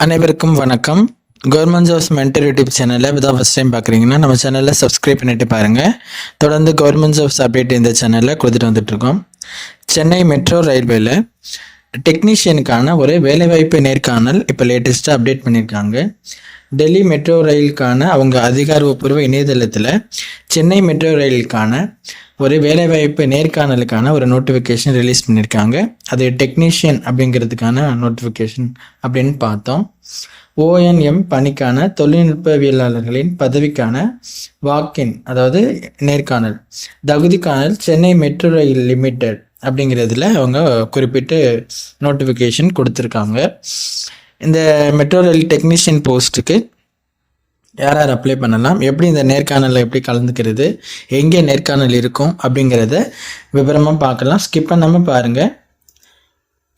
அனைவருக்கும் வணக்கம். Government jobs mentor YouTube சேனலில் இப்போ தான் ஃபஸ்ட் டைம் பார்க்குறீங்கன்னா நம்ம சேனலில் சப்ஸ்கிரைப் பண்ணிட்டு பாருங்கள் தொடர்ந்து கவர்மெண்ட் ஜாப்ஸ் அப்டேட் இந்த சேனலில் கொடுத்துட்டு வந்துட்ருக்கோம் சென்னை மெட்ரோ ரயில்வேல டெக்னீஷியனுக்கான ஒரு வேலைவாய்ப்பு நேர்காணல் இப்போ லேட்டஸ்ட்டாக அப்டேட் பண்ணியிருக்காங்க டெல்லி மெட்ரோ ரயிலுக்கான அவங்க அதிகாரப்பூர்வ இணையதளத்தில் சென்னை மெட்ரோ ரயிலுக்கான ஒரு வேலைவாய்ப்பு நேர்காணலுக்கான ஒரு நோட்டிஃபிகேஷன் ரிலீஸ் பண்ணியிருக்காங்க அது டெக்னீஷியன் அப்படிங்கிறதுக்கான நோட்டிஃபிகேஷன் அப்படின்னு பார்த்தோம். ஓஎன்எம் பணிக்கான தொழில்நுட்பவியலாளர்களின் பதவிக்கான வாக்கின் அதாவது நேர்காணல். தகுதிக்கானல் சென்னை மெட்ரோ ரயில் லிமிடெட் அப்படிங்கிறதுல அவங்க குறிப்பிட்டு நோட்டிஃபிகேஷன் கொடுத்துருக்காங்க. இந்த மெட்ரோ ரயில் டெக்னீஷியன் போஸ்ட்டுக்கு யார் யார் அப்ளை பண்ணலாம்? எப்படி இந்த நேர்காணலில் எப்படி கலந்துக்கிறது? எங்கே நேர்காணல் இருக்கும் அப்படிங்கிறத விவரமாக பார்க்கலாம். ஸ்கிப் பண்ணாமல் பாருங்கள்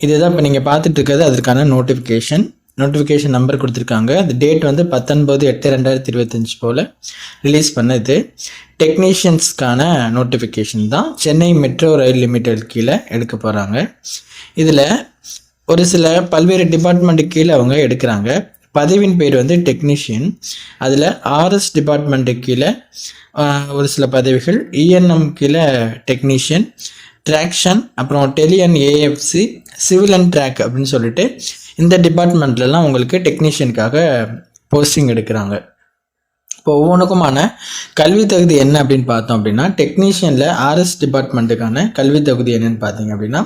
இதுதான் இப்போ நீங்கள் பார்த்துட்டு இருக்கிறது அதற்கான நோட்டிஃபிகேஷன் நோட்டிஃபிகேஷன் நம்பர் கொடுத்துருக்காங்க. அந்த டேட் வந்து பத்தொன்பது எட்டு ரெண்டாயிரத்தி இருபத்தஞ்சி போல் ரிலீஸ் பண்ணது. டெக்னீஷியன்ஸ்க்கான நோட்டிஃபிகேஷன் தான் சென்னை மெட்ரோ ரயில் லிமிடெட் கீழே எடுக்க போகிறாங்க இதில் ஒரு சில பல்வேறு டிபார்ட்மெண்ட்டு கீழே அவங்க எடுக்கிறாங்க. பதவியின் பேர் வந்து டெக்னீஷியன் அதில் ஆர்எஸ் டிபார்ட்மெண்ட்டு கீழே ஒரு சில பதவிகள். இஎன்எம் கீழே டெக்னீஷியன் ட்ராக்ஷன் அப்புறம் டெலியன் ஏஎஃப்சி சிவில் அண்ட் ட்ராக் அப்படின்னு சொல்லிட்டு இந்த டிபார்ட்மெண்ட்லலாம் உங்களுக்கு டெக்னீஷியனுக்காக போஸ்டிங் எடுக்கிறாங்க. இப்போ ஒவ்வொன்றுக்குமான கல்வி தகுதி என்ன அப்படின்னு பார்த்தோம் அப்படின்னா டெக்னீஷியனில் ஆர்எஸ் டிபார்ட்மெண்ட்டுக்கான கல்வி தகுதி என்னன்னு பார்த்தீங்க அப்படின்னா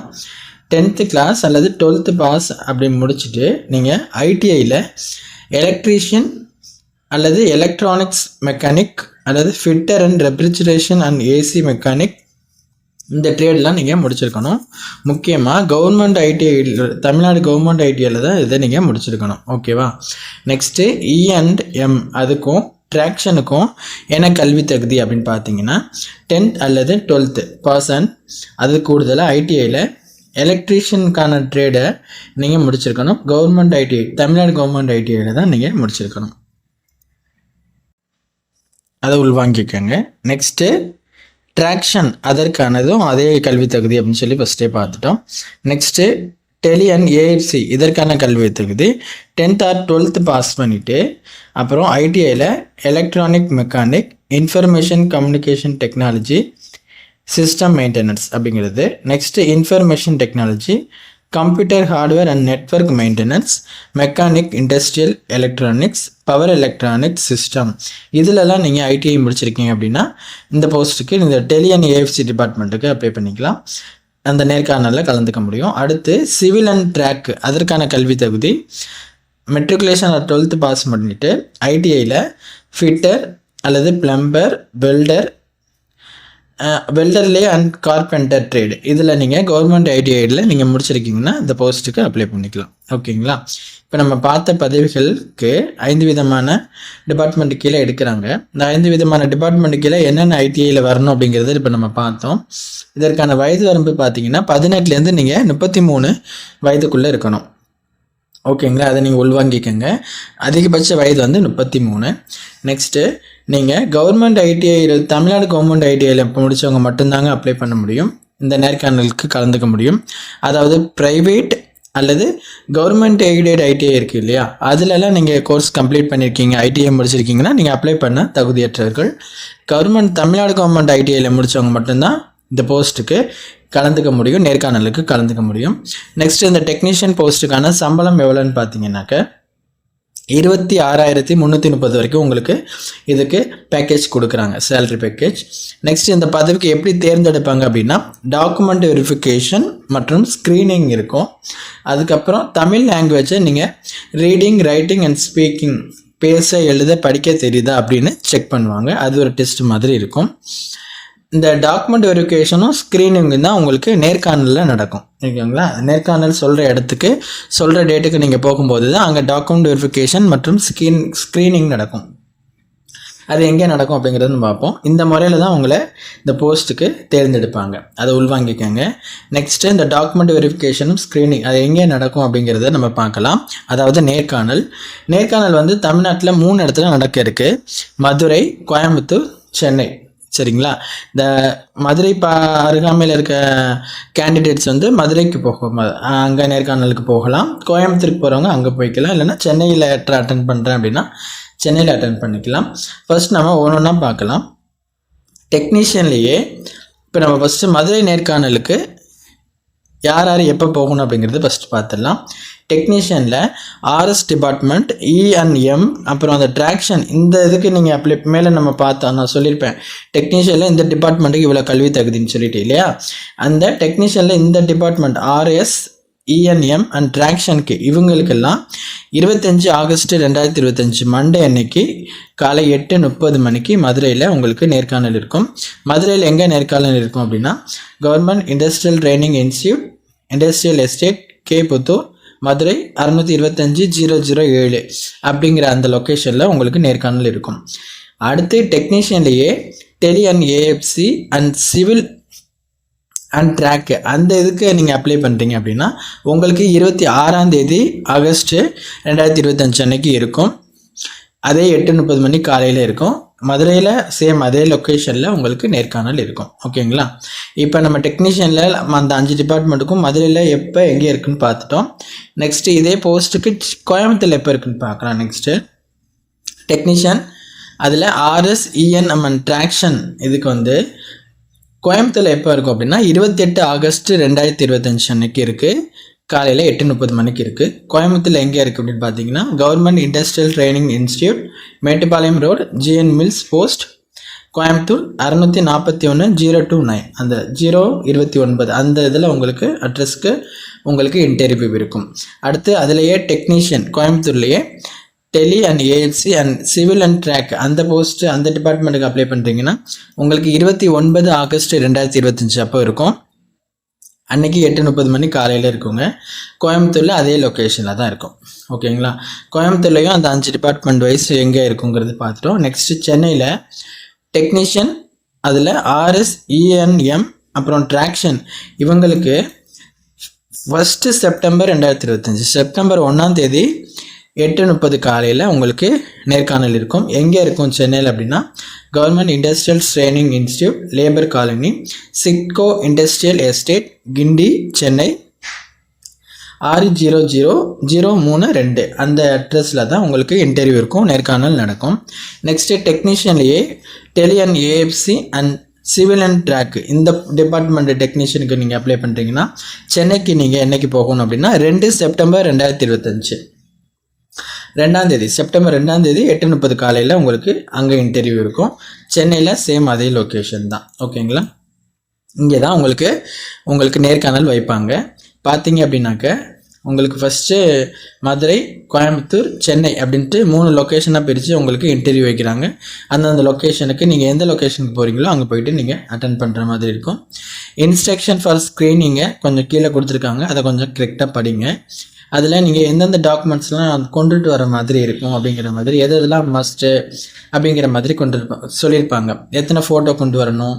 டென்த்து கிளாஸ் அல்லது டுவெல்த்து பாஸ் அப்படி முடிச்சுட்டு நீங்கள் ஐடிஐயில் எலக்ட்ரீஷியன் அல்லது எலக்ட்ரானிக்ஸ் மெக்கானிக் அல்லது fitter and refrigeration and AC mechanic இந்த ட்ரேட்லாம் நீங்கள் முடிச்சிருக்கணும். முக்கியமாக கவர்மெண்ட் ஐடிஐ தமிழ்நாடு கவர்மெண்ட் ஐடிஐயில் தான் இதை நீங்கள் முடிச்சிருக்கணும். ஓகேவா நெக்ஸ்ட்டு இ அண்ட் எம் அதுக்கும் ட்ராக்ஷனுக்கும் என்ன கல்வி தகுதி அப்படின்னு பார்த்தீங்கன்னா டென்த் அல்லது டுவெல்த்து பர்சன் அது கூடுதலாக ஐடிஐயில் எலக்ட்ரீஷியனுக்கான ட்ரேடை நீங்கள் முடிச்சிருக்கணும். கவர்மெண்ட் ஐடிஐ தமிழ்நாடு கவர்மெண்ட் ஐடிஐயில் தான் நீங்கள் முடிச்சிருக்கணும். அதை உள்வாங்கிக்கோங்க. நெக்ஸ்ட்டு ட்ராக்ஷன் அதற்கானதும் அதே கல்வி தகுதி அப்படின்னு சொல்லி ஃபஸ்ட்டே பார்த்துட்டோம். நெக்ஸ்ட்டு டெலி அண்ட் ஏஎஃப்சி இதற்கான கல்வி தகுதி. டென்த் ஆர் டுவெல்த்து பாஸ் பண்ணிவிட்டு அப்புறம் ஐடிஐயில் electronic mechanic information communication technology system maintenance அப்படிங்கிறது next information technology computer hardware and network maintenance mechanic industrial electronics power electronics system இதிலலாம் நீங்கள் ஐடிஐ முடிச்சிருக்கீங்க அப்படின்னா இந்த போஸ்ட்டுக்கு இந்த டெலி அண்ட் ஏஎஃப்சி டிபார்ட்மெண்ட்டுக்கு அப்ளை பண்ணிக்கலாம். அந்த நேர்காணலில் கலந்துக்க முடியும். அடுத்து சிவில் அண்ட் ட்ராக் அதற்கான கல்வி தகுதி. மெட்ரிகுலேஷன் டுவெல்த்து பாஸ் பண்ணிவிட்டு ஐடிஐயில் ஃபிட்டர் அல்லது பிளம்பர் வெல்டர் வெல்டர்லே அண்ட் கார்பெண்டர் ட்ரேடு. இதில் நீங்கள் கவர்மெண்ட் ஐடிஐடியில் நீங்கள் முடிச்சிருக்கீங்கன்னா இந்த போஸ்ட்டுக்கு அப்ளை பண்ணிக்கலாம். ஓகேங்களா? இப்போ நம்ம பார்த்த பதவிகளுக்கு ஐந்து விதமான டிபார்ட்மெண்ட் கீழே எடுக்கிறாங்க. இந்த ஐந்து விதமான டிபார்ட்மெண்ட் கீழே என்னென்ன ஐடிஐயில் வரணும் அப்படிங்கிறது இப்போ நம்ம பார்த்தோம். இதற்கான வயது வரம்பு பார்த்தீங்கன்னா பதினெட்டுலேருந்து நீங்கள் முப்பத்தி மூணு வயதுக்குள்ளே இருக்கணும். ஓகேங்களா? அதை நீங்கள் உள்வாங்கிக்கோங்க. அதிகபட்ச வயது வந்து முப்பத்தி மூணு நெக்ஸ்ட்டு நீங்கள் கவர்மெண்ட் ஐடிஐயில் தமிழ்நாடு கவர்மெண்ட் ஐடிஐயில் முடித்தவங்க மட்டும்தாங்க அப்ளை பண்ண முடியும். இந்த நேர்காணலுக்கு கலந்துக்க முடியும். அதாவது ப்ரைவேட் அல்லது கவர்மெண்ட் எய்டட் ஐடிஐ இருக்குது இல்லையா? அதிலலாம் நீங்கள் கோர்ஸ் கம்ப்ளீட் பண்ணியிருக்கீங்க ஐடிஐ முடிச்சிருக்கீங்கன்னா நீங்கள் அப்ளை பண்ண தகுதியற்றவர்கள். கவர்மெண்ட் தமிழ்நாடு கவர்மெண்ட் ஐடிஐயில் முடித்தவங்க மட்டும்தான் இந்த போஸ்ட்டுக்கு கலந்துக்க முடியும் நேர்காணலுக்கு கலந்துக்க முடியும். நெக்ஸ்ட் இந்த டெக்னீஷியன் போஸ்ட்டுக்கான சம்பளம் எவ்வளோன்னு பார்த்தீங்கன்னாக்க இருபத்தி ஆறாயிரத்தி முந்நூற்றி முப்பது வரைக்கும் உங்களுக்கு இதுக்கு பேக்கேஜ் கொடுக்குறாங்க சேலரி பேக்கேஜ் நெக்ஸ்ட் இந்த பதவிக்கு எப்படி தேர்ந்தெடுப்பாங்க அப்படின்னா டாக்குமெண்ட் வெரிஃபிகேஷன் மற்றும் ஸ்க்ரீனிங் இருக்கும். அதுக்கப்புறம் தமிழ் லாங்குவேஜை நீங்கள் ரீடிங் ரைட்டிங் அண்ட் ஸ்பீக்கிங் பேச எழுத படிக்க தெரியுதா அப்படின்னு செக் பண்ணுவாங்க. அது ஒரு டெஸ்ட் மாதிரி இருக்கும். இந்த டாக்குமெண்ட் வெரிஃபிகேஷனும் ஸ்க்ரீனிங்கும் தான் உங்களுக்கு நேர்காணலில் நடக்கும். ஓகேங்களா? நேர்காணல் சொல்கிற இடத்துக்கு சொல்கிற டேட்டுக்கு நீங்கள் போகும்போது தான் அங்கே டாக்குமெண்ட் வெரிஃபிகேஷன் மற்றும் ஸ்க்ரீன் ஸ்க்ரீனிங் நடக்கும். அது எங்கே நடக்கும் அப்படிங்கிறது நம்ம பார்ப்போம். இந்த முறையில் தான் உங்களை இந்த போஸ்ட்டுக்கு தேர்ந்தெடுப்பாங்க. அதை உள்வாங்கிக்கோங்க. நெக்ஸ்ட்டு இந்த டாக்குமெண்ட் வெரிஃபிகேஷனும் ஸ்க்ரீனிங் அது எங்கே நடக்கும் அப்படிங்கிறத நம்ம பார்க்கலாம். அதாவது நேர்காணல். நேர்காணல் வந்து தமிழ்நாட்டில் மூணு இடத்துல நடக்க இருக்குது மதுரை கோயம்புத்தூர் சென்னை. சரிங்களா? இந்த மதுரை பா அருகாமையில் இருக்க கேண்டிடேட்ஸ் வந்து மதுரைக்கு போகும் அங்கே நேர்காணலுக்கு போகலாம். கோயம்புத்தூருக்கு போகிறவங்க அங்கே போய்க்கலாம். இல்லைன்னா சென்னையில் லெட்டர் அட்டன் பண்ணுறேன் அப்படின்னா சென்னையில் அட்டன் பண்ணிக்கலாம். ஃபர்ஸ்ட் நம்ம ஒன்று ஒன்றா பார்க்கலாம் டெக்னீஷியன்லேயே இப்போ நம்ம ஃபஸ்ட்டு மதுரை நேர்காணலுக்கு யார் யார் எப்போ போகணும் அப்படிங்கிறது ஃபஸ்ட்டு பார்த்துடலாம் டெக்னீஷியனில் ஆர்எஸ் டிபார்ட்மெண்ட் இஎன்எம் அப்புறம் அந்த ட்ராக்ஷன் இந்த இதுக்கு நீங்கள் அப்ளை மேலே நம்ம பார்த்தோம் நான் சொல்லியிருப்பேன் டெக்னீஷியனில் இந்த டிபார்ட்மெண்ட்டுக்கு இவ்வளோ கல்வி தகுதின்னு சொல்லிட்டு இல்லையா? அந்த டெக்னீஷியனில் இந்த டிபார்ட்மெண்ட் ஆர்எஸ் இஎன்எம் அண்ட் டிராக்ஷனுக்கு இவங்களுக்கெல்லாம் இருபத்தஞ்சி ஆகஸ்ட் ரெண்டாயிரத்தி இருபத்தஞ்சி மண்டே அன்னைக்கு காலை எட்டு முப்பது மணிக்கு மதுரையில் உங்களுக்கு நேர்காணல் இருக்கும். மதுரையில் எங்கே நேர்காணல் இருக்கும் அப்படின்னா government industrial training institute industrial estate K Puthur Madurai அறுநூற்றி இருபத்தஞ்சி ஜீரோ ஜீரோ ஏழு அப்படிங்கிற அந்த லொக்கேஷனில் உங்களுக்கு நேர்காணல் இருக்கும். அடுத்து டெக்னீஷியன்லேயே tele and AFC and civil and track அந்த இதுக்கு நீங்கள் அப்ளை பண்ணுறீங்க அப்படின்னா உங்களுக்கு இருபத்தி ஆறாம் தேதி ஆகஸ்ட்டு ரெண்டாயிரத்தி இருபத்தஞ்சு அன்னைக்கு இருக்கும். அதே எட்டு முப்பது மணி காலையில் இருக்கும். மதுரையில் சேம் அதே லொக்கேஷனில் உங்களுக்கு நேர்காணல் இருக்கும். ஓகேங்களா இப்போ நம்ம டெக்னீஷியனில் அந்த அஞ்சு டிபார்ட்மெண்ட்டுக்கும் மதுரையில் எப்போ எங்கே இருக்குன்னு பார்த்துட்டோம். நெக்ஸ்ட்டு இதே போஸ்ட்டுக்கு கோயம்புத்தூர் எப்போ இருக்குன்னு பார்க்கலாம் நெக்ஸ்ட்டு டெக்னீஷியன் அதில் ஆர்எஸ் நம்ம ட்ராக்ஷன் இதுக்கு வந்து கோயம்புத்தூரில் எப்போ இருக்கும் அப்படின்னா இருபத்தெட்டு ஆகஸ்ட் ரெண்டாயிரத்தி இருபத்தஞ்சு அன்னைக்கு இருக்குது காலையில் எட்டு முப்பது மணிக்கு இருக்குது கோயம்புத்தூரில் எங்கே இருக்குது அப்படின்னு பார்த்தீங்கன்னா government industrial training institute Mettupalayam road GN mills post Coimbatore அறநூற்றி நாற்பத்தி ஒன்று ஜீரோ டூ நைன். அந்த ஜீரோ இருபத்தி ஒன்பது அந்த இதில் உங்களுக்கு அட்ரஸ்க்கு உங்களுக்கு இன்டர்வியூ இருக்கும். அடுத்து அதிலேயே technician கோயம்புத்தூர்லேயே tele and ALC and civil and track அந்த போஸ்ட்டு அந்த டிபார்ட்மெண்ட்டுக்கு அப்ளை பண்ணுறீங்கன்னா உங்களுக்கு இருபத்தி ஒன்பது ஆகஸ்ட் ரெண்டாயிரத்தி இருபத்தஞ்சி அப்போ இருக்கும். அன்றைக்கி எட்டு முப்பது மணி காலையில் இருக்குங்க. கோயம்புத்தூரில் அதே லொக்கேஷனில் தான் இருக்கும். ஓகேங்களா? கோயம்புத்தூர்லேயும் அந்த அஞ்சு டிபார்ட்மெண்ட் வைஸ் எங்கே இருக்குங்கிறது பார்த்துட்டோம். நெக்ஸ்ட்டு சென்னையில் டெக்னீஷியன் அதில் ஆர்எஸ் இஎன்எம் அப்புறம் ட்ராக்ஷன் இவங்களுக்கு ஃபஸ்ட்டு செப்டம்பர் ரெண்டாயிரத்தி இருபத்தஞ்சி. செப்டம்பர் ஒன்றாம் தேதி எட்டு முப்பது காலையில் உங்களுக்கு நேர்காணல் இருக்கும். எங்கே இருக்கும் சென்னையில் அப்படின்னா government industrial training institute labour colony SIDCO industrial estate Guindy Chennai. ஆறு ஜீரோ ஜீரோ ஜீரோ மூணு ரெண்டு. அந்த அட்ரஸில் தான் உங்களுக்கு இன்டர்வியூ இருக்கும் நேர்காணல் நடக்கும். நெக்ஸ்ட்டு டெக்னீஷியன்லேயே டெலியன் AFC and civil and track இந்த டிபார்ட்மெண்ட் டெக்னீஷியனுக்கு நீங்கள் அப்ளை பண்ணுறீங்கன்னா சென்னைக்கு நீங்கள் என்னைக்கு போகணும் அப்படின்னா ரெண்டு செப்டம்பர் ரெண்டாயிரத்தி இருபத்தஞ்சு. ரெண்டாம் தேதி செப்டம்பர் ரெண்டாம் தேதி எட்டு முப்பது காலையில் உங்களுக்கு அங்கே இன்டர்வியூ இருக்கும். சென்னையில் சேம் அதே லொக்கேஷன் தான். ஓகேங்களா இங்கே தான் உங்களுக்கு உங்களுக்கு நேர்காணல் வைப்பாங்க. பார்த்தீங்க அப்படின்னாக்க உங்களுக்கு ஃபஸ்ட்டு மதுரை கோயம்புத்தூர் சென்னை அப்படின்ட்டு மூணு லொக்கேஷனாக பிரித்து உங்களுக்கு இன்டர்வியூ வைக்கிறாங்க. அந்தந்த லொக்கேஷனுக்கு நீங்கள் எந்த லொக்கேஷனுக்கு போகிறீங்களோ அங்கே போயிட்டு நீங்கள் அட்டன் பண்ணுற மாதிரி இருக்கும். இன்ஸ்ட்ரக்ஷன் ஃபார் ஸ்க்ரீனிங்கை கொஞ்சம் கீழே கொடுத்துருக்காங்க. அதை கொஞ்சம் கரெக்டாக படிங்க. அதில் நீங்கள் எந்தெந்த டாக்குமெண்ட்ஸ்லாம் கொண்டுட்டு வர மாதிரி இருக்கும் அப்படிங்கிற மாதிரி எது எதெல்லாம் மஸ்ட்டு அப்படிங்கிற மாதிரி கொண்டு சொல்லியிருப்பாங்க. எத்தனை ஃபோட்டோ கொண்டு வரணும்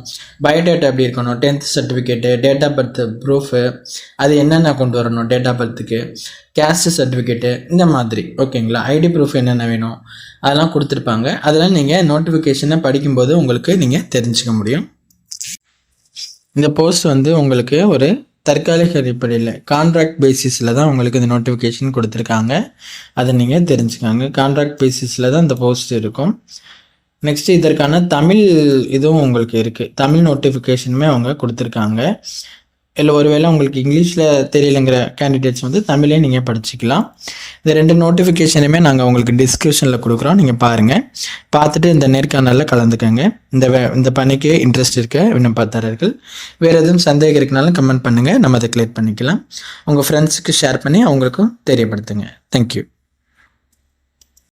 பயோடேட்டா எப்படி இருக்கணும் tenth certificate date of birth proof அது என்னென்ன கொண்டு வரணும் டேட் ஆஃப் பர்த்துக்கு கேஸ்ட் சர்டிஃபிகேட்டு இந்த மாதிரி. ஓகேங்களா ஐடி ப்ரூஃப் என்னென்ன வேணும் அதெல்லாம் கொடுத்துருப்பாங்க. அதெல்லாம் நீங்கள் நோட்டிஃபிகேஷனை படிக்கும்போது உங்களுக்கு நீங்கள் தெரிஞ்சுக்க முடியும். இந்த போஸ்ட் வந்து உங்களுக்கு ஒரு தற்காலிக அடிப்படையில் கான்ட்ராக்ட் பேசிஸில் தான் உங்களுக்கு இந்த நோட்டிஃபிகேஷன் கொடுத்துருக்காங்க. அதை நீங்கள் தெரிஞ்சுக்காங்க. கான்ட்ராக்ட் பேசிஸில் தான் இந்த போஸ்ட் இருக்கும். நெக்ஸ்ட்டு இதற்கான தமிழ் இதுவும் உங்களுக்கு இருக்குது தமிழ் நோட்டிஃபிகேஷனுமே அவங்க கொடுத்துருக்காங்க. இல்லை ஒருவேளை உங்களுக்கு இங்கிலீஷில் தெரியலைங்கிற கேண்டிடேட்ஸ் வந்து தமிழே நீங்கள் படிச்சுக்கலாம். இந்த ரெண்டு நோட்டிஃபிகேஷனுமே நாங்கள் உங்களுக்கு டிஸ்கிரிப்ஷனில் கொடுக்குறோம். நீங்கள் பாருங்கள் பார்த்துட்டு இந்த நேர்காணலில் கலந்துக்கோங்க. இந்த வே இந்த பணிக்கு இன்ட்ரெஸ்ட் இருக்க. விண்ணப்பதாரர்கள் வேறு எதுவும் சந்தேகம் இருக்குனாலும் கமெண்ட் பண்ணுங்கள் நம்ம அதை கிளியர் பண்ணிக்கலாம். உங்கள் ஃப்ரெண்ட்ஸுக்கு ஷேர் பண்ணி அவங்களுக்கும் தெரியப்படுத்துங்க. தேங்க்யூ